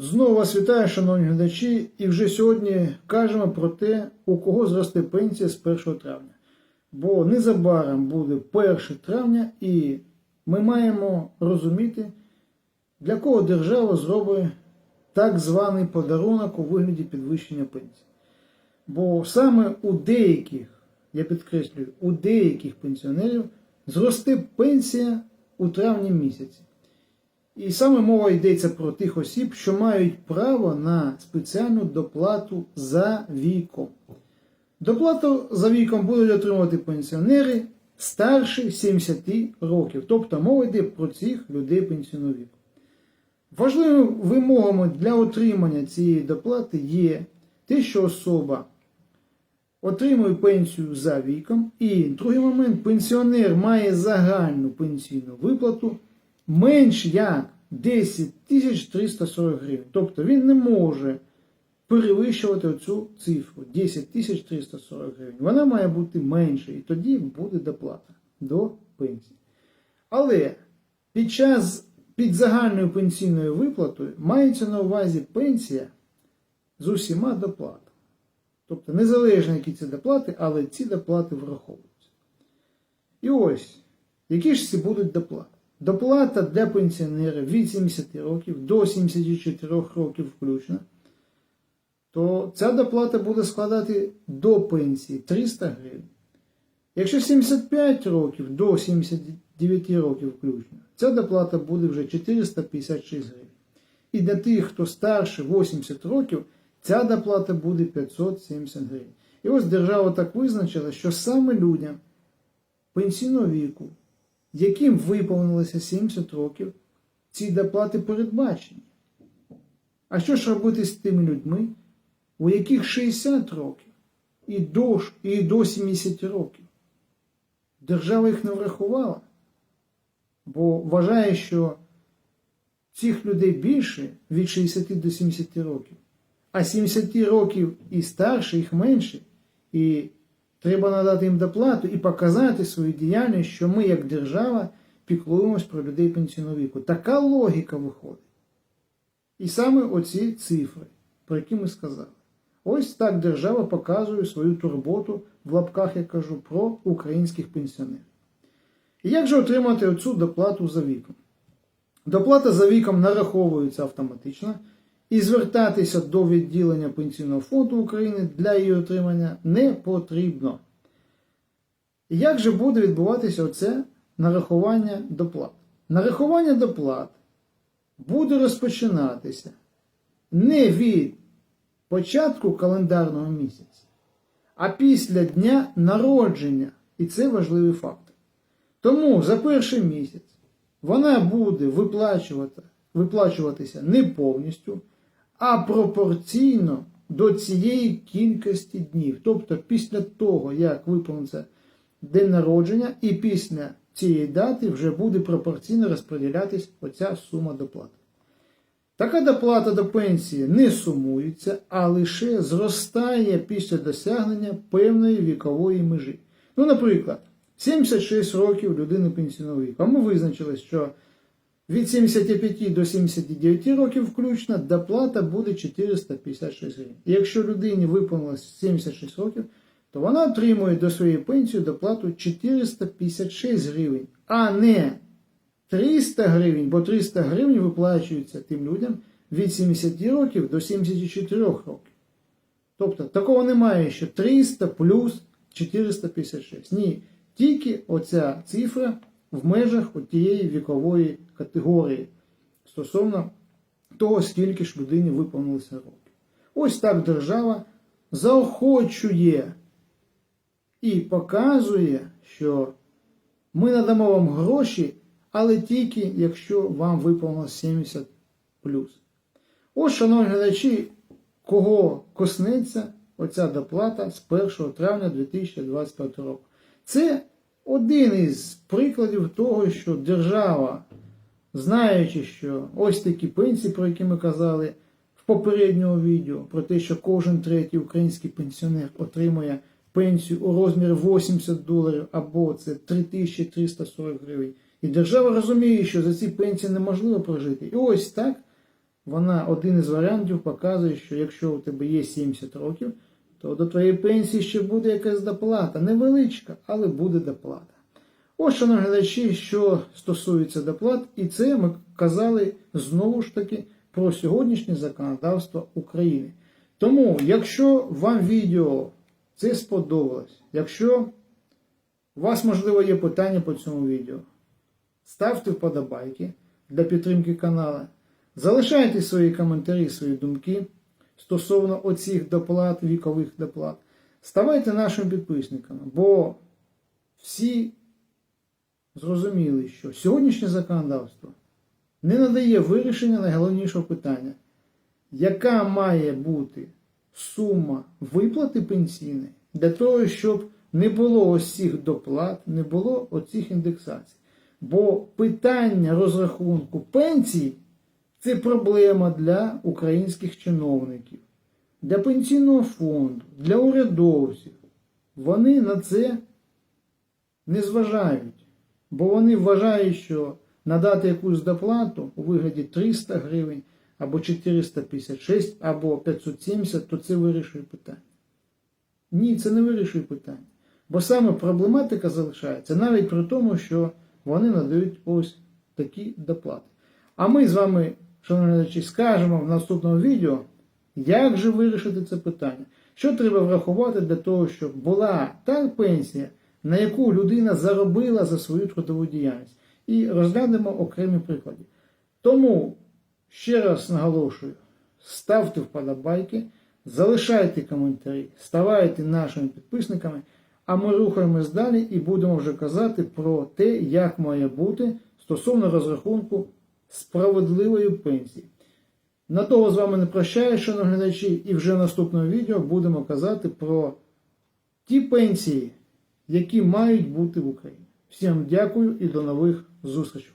Знову вас вітаю, шановні глядачі, і вже сьогодні кажемо про те, у кого зросте пенсія з 1 травня. Бо незабаром буде 1 травня, і ми маємо розуміти, для кого держава зробить так званий подарунок у вигляді підвищення пенсії. Бо саме у деяких, я підкреслюю, у деяких пенсіонерів зросте пенсія у травні місяці. І саме мова йдеться про тих осіб, що мають право на спеціальну доплату за віком. Доплату за віком будуть отримувати пенсіонери старші 70 років. Тобто мова йде про цих людей пенсійного віку. Важливими вимогами для отримання цієї доплати є те, що особа отримує пенсію за віком, і другий момент пенсіонер має загальну пенсійну виплату менш як 10 340 гривень. Тобто він не може перевищувати оцю цифру 10 340 гривень. Вона має бути менше, і тоді буде доплата до пенсії. Але під час під загальною пенсійною виплатою мається на увазі пенсія з усіма доплатами. Тобто незалежно, які це доплати, але ці доплати враховуються. І ось, які ж ці будуть доплати? Доплата для пенсіонерів від 70 років до 74 років включно, то ця доплата буде складати до пенсії 300 гривень. Якщо 75 років до 79 років включно, ця доплата буде вже 456 гривень. І для тих, хто старше 80 років, ця доплата буде 570 гривень. І ось держава так визначила, що саме людям пенсійного віку, яким виповнилося 70 років, ці доплати передбачені. А що ж робити з тими людьми, у яких 60 років і до, і до 70 років? Держава їх не врахувала, бо вважає, що цих людей більше від 60 до 70 років, а 70 років і старше, їх менше, і треба надати їм доплату і показати свою діяльність, що ми, як держава, піклуємось про людей пенсійного віку. Така логіка виходить. І саме оці цифри, про які ми сказали. Ось так держава показує свою турботу в лапках, я кажу, про українських пенсіонерів. І як же отримати оцю доплату за віком? Доплата за віком нараховується автоматично і звертатися до відділення Пенсійного фонду України для її отримання не потрібно. Як же буде відбуватися оце нарахування доплат? Нарахування доплат буде розпочинатися не від початку календарного місяця, а після дня народження. І це важливий фактор. Тому за перший місяць вона буде виплачувати, виплачуватися не повністю, а пропорційно до цієї кількості днів. Тобто після того, як виповниться день народження, і після цієї дати вже буде пропорційно розподілятись оця сума доплати. Така доплата до пенсії не сумується, а лише зростає після досягнення певної вікової межі. Ну, наприклад, 76 років людини пенсійного віку. А ми визначили, що від 75 до 79 років включно доплата буде 456 гривень. Якщо людині виповнилось 76 років, то вона отримує до своєї пенсії доплату 456 гривень, а не 300 гривень, бо 300 гривень виплачуються тим людям від 70 років до 74 років. Тобто такого немає, що 300 плюс 456. Ні, тільки оця цифра в межах тієї вікової категорії стосовно того, скільки ж людині виповнилося років. Ось так держава заохочує і показує, що ми надамо вам гроші, але тільки якщо вам виповнилось 70 Ось, шановні глядачі, кого коснеться оця доплата з 1 травня 2025 року. Це один із прикладів того, що держава, знаючи, що ось такі пенсії, про які ми казали в попередньому відео, про те, що кожен третій український пенсіонер отримує пенсію у розмірі 80 доларів або це 3340 гривень. І держава розуміє, що за ці пенсії неможливо прожити. І ось так вона один із варіантів показує, що якщо у тебе є 70 років, то до твоєї пенсії ще буде якась доплата. Невеличка, але буде доплата. Ось, шановні глядачі, що стосується доплат, і це ми казали знову ж таки про сьогоднішнє законодавство України. Тому, якщо вам відео це сподобалось, якщо у вас, можливо, є питання по цьому відео, ставте вподобайки для підтримки каналу, залишайте свої коментарі, свої думки стосовно оцих доплат, вікових доплат. Ставайте нашими підписниками, бо всі зрозуміли, що сьогоднішнє законодавство не надає вирішення найголовнішого питання, яка має бути сума виплати пенсійної для того, щоб не було ось цих доплат, не було оцих індексацій. Бо питання розрахунку пенсій це проблема для українських чиновників, для пенсійного фонду, для урядовців. Вони на це не зважають, бо вони вважають, що надати якусь доплату у вигляді 300 гривень або 456, або 570, то це вирішує питання. Ні, це не вирішує питання. Бо саме проблематика залишається навіть при тому, що вони надають ось такі доплати. А ми з вами, шановні глядачі, скажемо в наступному відео, як же вирішити це питання. Що треба врахувати для того, щоб була та пенсія, на яку людина заробила за свою трудову діяльність. І розглянемо окремі приклади. Тому ще раз наголошую, ставте вподобайки, залишайте коментарі, ставайте нашими підписниками, а ми рухаємось далі і будемо вже казати про те, як має бути стосовно розрахунку справедливої пенсії. На того з вами не прощаю, шановні глядачі, і вже в наступному відео будемо казати про ті пенсії, які мають бути в Україні. Всім дякую і до нових зустрічей.